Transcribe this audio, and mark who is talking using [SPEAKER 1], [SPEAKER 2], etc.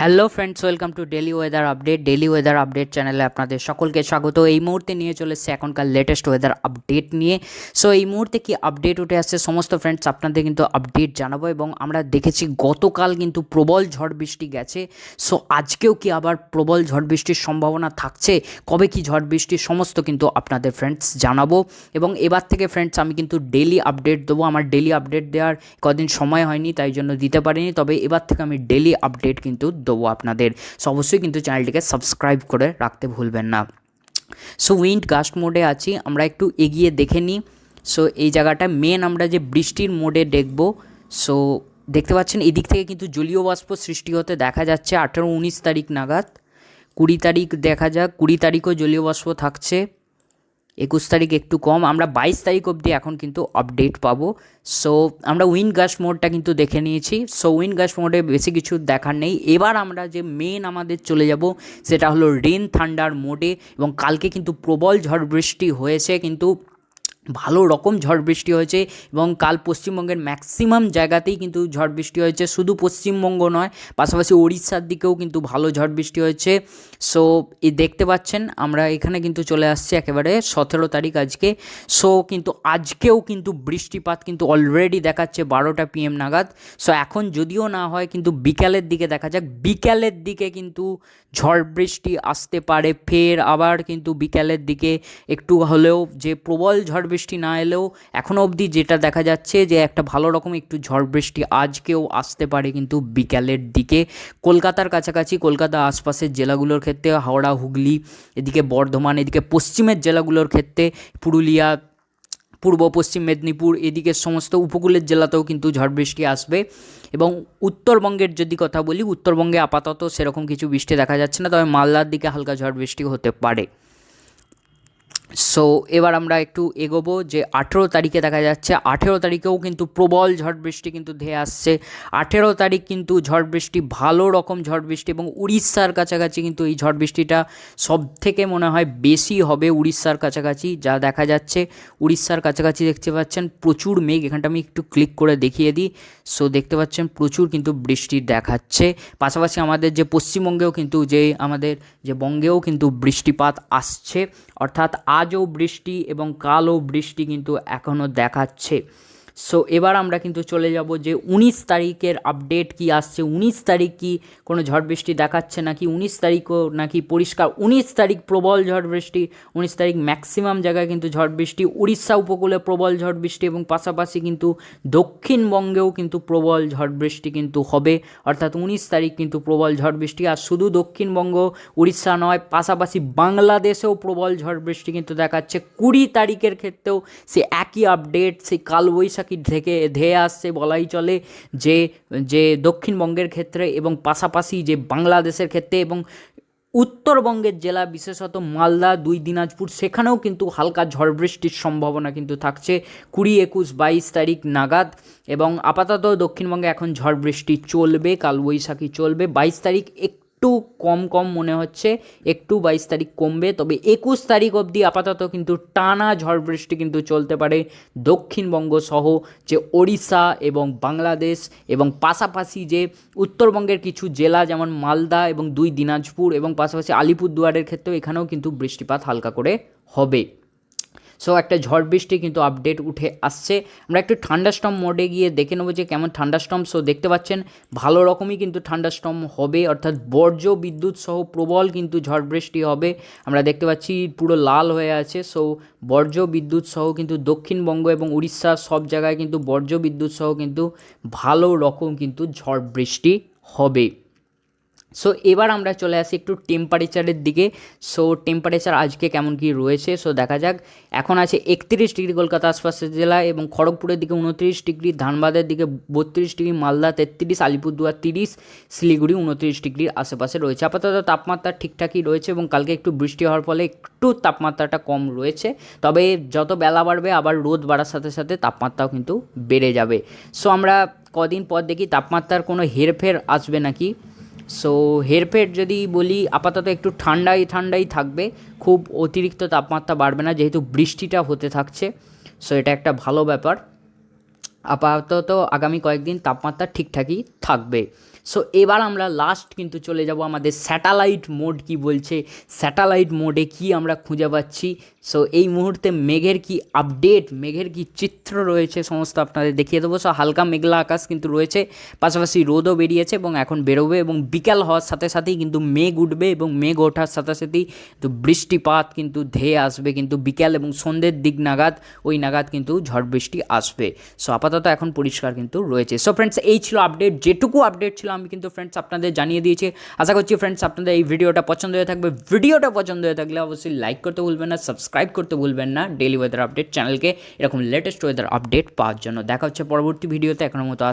[SPEAKER 1] Hello friends welcome to daily weather update daily weather update চ্যানেলে আপনাদের সকলকে স্বাগত। এই মুহূর্তে নিয়ে চলে এসেছে এখনকার লেটেস্ট ওয়েদার আপডেট নিয়ে। সো এই মুহূর্তে কি আপডেট উঠে আসছে সমস্ত ফ্রেন্ডস আপনাদের কিন্তু আপডেট জানাব এবং আমরা দেখেছি গতকাল কিন্তু প্রবল ঝড় বৃষ্টি গেছে। সো আজকেও কি আবার প্রবল ঝড় বৃষ্টির সম্ভাবনা থাকছে? কবে কি ঝড় বৃষ্টির সমস্ত কিন্তু আপনাদের ফ্রেন্ডস জানাব। এবং এবার থেকে ফ্রেন্ডস আমি কিন্তু ডেলি আপডেট দেবো। আমার ডেলি আপডেট দেওয়ার কদিন সময় হয়নি, তাই জন্য দিতে পারিনি। তবে এবার থেকে আমি ডেলি আপডেট কিন্তু দেবো আপনাদের। সো অবশ্যই কিন্তু চ্যানেলটিকে সাবস্ক্রাইব করে রাখতে ভুলবেন না। সো উইন্ড গাস্ট মোডে আছি। আমরা একটু এগিয়ে দেখে নিই। সো এই জায়গাটা মেন আমরা যে বৃষ্টির মোডে দেখব। সো দেখতে পাচ্ছেন, এদিক থেকে কিন্তু জলীয় বাষ্প সৃষ্টি হতে দেখা যাচ্ছে আঠেরো উনিশ তারিখ নাগাদ। কুড়ি তারিখ দেখা যাক, কুড়ি তারিখও জলীয় বাষ্প থাকছে। একুশ তারিখ একটু কম, আমরা বাইশ তারিখ অবধি এখন কিন্তু আপডেট পাবো। সো আমরা উইন গাস মোডটা কিন্তু দেখে নিয়েছি। সো উইন গাস মোডে বেশি কিছু দেখার নেই। এবার আমরা যে মেন আমাদের চলে যাব, সেটা হলো রেন থান্ডার মোডে এবং কালকে কিন্তু প্রবল ঝড় বৃষ্টি হয়েছে, কিন্তু ভালো রকম ঝড় বৃষ্টি হয়েছে এবং কাল পশ্চিমবঙ্গের ম্যাক্সিমাম জায়গাতেই কিন্তু ঝড় বৃষ্টি হয়েছে। শুধু পশ্চিমবঙ্গ নয়, পাশাপাশি ওড়িশার দিকেও কিন্তু ভালো ঝড় বৃষ্টি হয়েছে। সো এই দেখতে পাচ্ছেন, আমরা এখানে কিন্তু চলে আসছি একেবারে সতেরো তারিখ আজকে। সো কিন্তু আজকেও কিন্তু বৃষ্টিপাত কিন্তু অলরেডি দেখাচ্ছে বারোটা পিএম নাগাদ। সো এখন যদিও না হয়, কিন্তু বিকালের দিকে দেখা যাক। বিকালের দিকে কিন্তু ঝড় বৃষ্টি আসতে পারে। ফের আবার কিন্তু বিকালের দিকে একটু হলেও যে প্রবল ঝড় বৃষ্টি না এলেও এখনও অবধি যেটা দেখা যাচ্ছে যে একটা ভালো রকম একটু ঝড় বৃষ্টি আজকেও আসতে পারে কিন্তু বিকালের দিকে। কলকাতার কাছাকাছি, কলকাতা আশপাশের জেলাগুলোর ক্ষেত্রে হাওড়া, হুগলি, এদিকে বর্ধমান, এদিকে পশ্চিমের জেলাগুলোর ক্ষেত্রে পুরুলিয়া, পূর্ব পশ্চিম মেদিনীপুর, এদিকে সমস্ত উপকূলের জেলাতেও কিন্তু ঝড় বৃষ্টি আসবে এবং উত্তরবঙ্গের যদি কথা বলি, উত্তরবঙ্গে আপাতত সেরকম কিছু বৃষ্টি দেখা যাচ্ছে না, তবে মালদার দিকে হালকা ঝড় বৃষ্টি হতে পারে। সো এবার আমরা একটু এগোবো যে আঠেরো তারিখে দেখা যাচ্ছে, আঠেরো তারিখেও কিন্তু প্রবল ঝড় বৃষ্টি কিন্তু ধেয়ে আসছে। আঠেরো তারিখ কিন্তু ঝড় বৃষ্টি, ভালো রকম ঝড় বৃষ্টি এবং উড়িষ্যার কাছাকাছি কিন্তু এই ঝড় বৃষ্টিটা সব থেকে মনে হয় বেশি হবে উড়িষ্যার কাছাকাছি। যা দেখা যাচ্ছে, উড়িষ্যার কাছাকাছি দেখতে পাচ্ছেন প্রচুর মেঘ। এখানটা আমি একটু ক্লিক করে দেখিয়ে দিই। সো দেখতে পাচ্ছেন প্রচুর কিন্তু বৃষ্টি দেখাচ্ছে। পাশাপাশি আমাদের যে পশ্চিমবঙ্গেও কিন্তু যে আমাদের যে বঙ্গেও কিন্তু বৃষ্টিপাত আসছে। অর্থাৎ আজও বৃষ্টি এবং কালও বৃষ্টি কিন্তু এখনও দেখাচ্ছে। সো এবার আমরা কিন্তু চলে যাব যে উনিশ তারিখের আপডেট কি আসছে, উনিশ তারিখ কি কোনো ঝড় বৃষ্টি দেখাচ্ছে নাকি, উনিশ তারিখও নাকি পরিষ্কার, উনিশ তারিখ প্রবল ঝড় বৃষ্টি, উনিশ তারিখ ম্যাক্সিমাম জায়গায় কিন্তু ঝড় বৃষ্টি, উড়িষ্যা উপকূলে প্রবল ঝড় বৃষ্টি এবং পাশাপাশি কিন্তু দক্ষিণবঙ্গেও কিন্তু প্রবল ঝড় বৃষ্টি কিন্তু হবে। অর্থাৎ উনিশ তারিখ কিন্তু প্রবল ঝড় বৃষ্টি, আর শুধু দক্ষিণবঙ্গ, উড়িষ্যা নয়, পাশাপাশি বাংলাদেশেও প্রবল ঝড় বৃষ্টি কিন্তু দেখাচ্ছে। কুড়ি তারিখের ক্ষেত্রেও সে একই আপডেট সেই কালবৈশাখী থেকে ধেয়ে আসছে, বলাই চলে যে যে দক্ষিণবঙ্গের ক্ষেত্রে এবং পাশাপাশি যে বাংলাদেশের ক্ষেত্রে এবং উত্তরবঙ্গের জেলা, বিশেষত মালদা, দুই দিনাজপুর, সেখানেও কিন্তু হালকা ঝড় বৃষ্টির সম্ভাবনা কিন্তু থাকছে। কুড়ি একুশ বাইশ তারিখ নাগাদ এবং আপাতত দক্ষিণবঙ্গে এখন ঝড় বৃষ্টি চলবে, কালবৈশাখী চলবে। বাইশ তারিখ একটু কম কম মনে হচ্ছে, একটু বাইশ তারিখ কমবে, তবে একুশ তারিখ অবধি আপাতত কিন্তু টানা ঝড় বৃষ্টি কিন্তু চলতে পারে। দক্ষিণবঙ্গ সহ যে ওড়িশা এবং বাংলাদেশ এবং পাশাপাশি যে উত্তরবঙ্গের কিছু জেলা যেমন মালদা এবং দুই দিনাজপুর এবং পাশাপাশি আলিপুরদুয়ারের ক্ষেত্রেও এখানেও কিন্তু বৃষ্টিপাত হালকা করে হবে। সো একটা ঝড় বৃষ্টি কিন্তু আপডেট উঠে আসছে। আমরা একটু ঠান্ডাস্টম মোডে গিয়ে দেখে নেব যে কেমন ঠান্ডাস্টম সো দেখতে পাচ্ছেন, ভালো রকমই কিন্তু ঠান্ডাস্টম হবে, অর্থাৎ বর্জ্য, বিদ্যুৎ সহ প্রবল কিন্তু ঝড় বৃষ্টি হবে। আমরা দেখতে পাচ্ছি পুরো লাল হয়ে আছে। সো বর্জ্য, বিদ্যুৎ সহ কিন্তু দক্ষিণবঙ্গ এবং উড়িষ্যার সব জায়গায় কিন্তু বর্জ্য, বিদ্যুৎ সহ কিন্তু ভালো রকম কিন্তু ঝড় বৃষ্টি হবে। সো এবার আমরা চলে আসি একটু টেম্পারেচারের দিকে। সো টেম্পারেচার আজকে কেমন কি রয়েছে? সো দেখা যাক। এখন আছে একত্রিশ ডিগ্রি কলকাতা আশপাশের জেলা এবং খড়গপুরের দিকে উনত্রিশ ডিগ্রি, ধানবাদের দিকে বত্রিশ ডিগ্রি, মালদা তেত্রিশ, আলিপুরদুয়ার তিরিশ, শিলিগুড়ি উনত্রিশ ডিগ্রির আশেপাশে রয়েছে। আপাতত তাপমাত্রা ঠিকঠাকই রয়েছে এবং কালকে একটু বৃষ্টি হওয়ার ফলে একটু তাপমাত্রাটা কম রয়েছে। তবে যত বেলা বাড়বে, আবার রোদ বাড়ার সাথে সাথে তাপমাত্রাও কিন্তু বেড়ে যাবে। সো আমরা কদিন পর দেখি তাপমাত্রার কোনো হেরফের আসবে নাকি? সো হেরফের যদি বলি, আপাতত একটু ঠান্ডাই ঠান্ডাই থাকবে। খুব অতিরিক্ত তাপমাত্রা বাড়বে না, যেহেতু বৃষ্টিটা হতে থাকছে। সো এটা একটা ভালো ব্যাপার। আপাতত আগামী কয়েকদিন তাপমাত্রা ঠিকঠাকই থাকবে। সো এবার আমরা লাস্ট কিন্তু চলে যাব আমাদের স্যাটেলাইট মোড কি বলছে? স্যাটেলাইট মোডে কি আমরা খুঁজে পাচ্ছি? সো এই মুহূর্তে মেঘের কি আপডেট মেঘের কি চিত্র রয়েছে সমস্ত আপনাদের দেখিয়ে দেবো। সো হালকা মেঘলা আকাশ কিন্তু রয়েছে, পাশাপাশি রোদও বেরিয়েছে এবং এখন বেরোবে এবং বিকাল হওয়ার সাথে সাথেই কিন্তু মেঘ উঠবে এবং মেঘ ওঠার সাথে সাথেই তো বৃষ্টিপাত কিন্তু ধেয়ে আসবে কিন্তু বিকাল এবং সন্ধ্যের দিক নাগাদ, ওই নাগাদ কিন্তু ঝড় বৃষ্টি আসবে। সো আপাতত এখন পরিষ্কার কিন্তু রয়েছে। সো ফ্রেন্ডস এই ছিল আপডেট যেটুকু আপডেট ছিল আমি কিন্তু ফ্রেন্ডস আপনাদের জানিয়ে দিয়েছি। আশা করছি ফ্রেন্ডস আপনাদের এই ভিডিওটা পছন্দ হয়ে থাকবে। ভিডিওটা পছন্দ হয়ে থাকলে অবশ্যই লাইক করতে ভুলবেন না সাবস্ক্রাইব করতে ভুলবেন না। ডেলি ওয়েদার আপডেট চ্যানেলকে এরকম লেটেস্ট ওয়েদার আপডেট পাওয়ার জন্য। দেখা হচ্ছে পরবর্তী ভিডিওতে এখনও মতো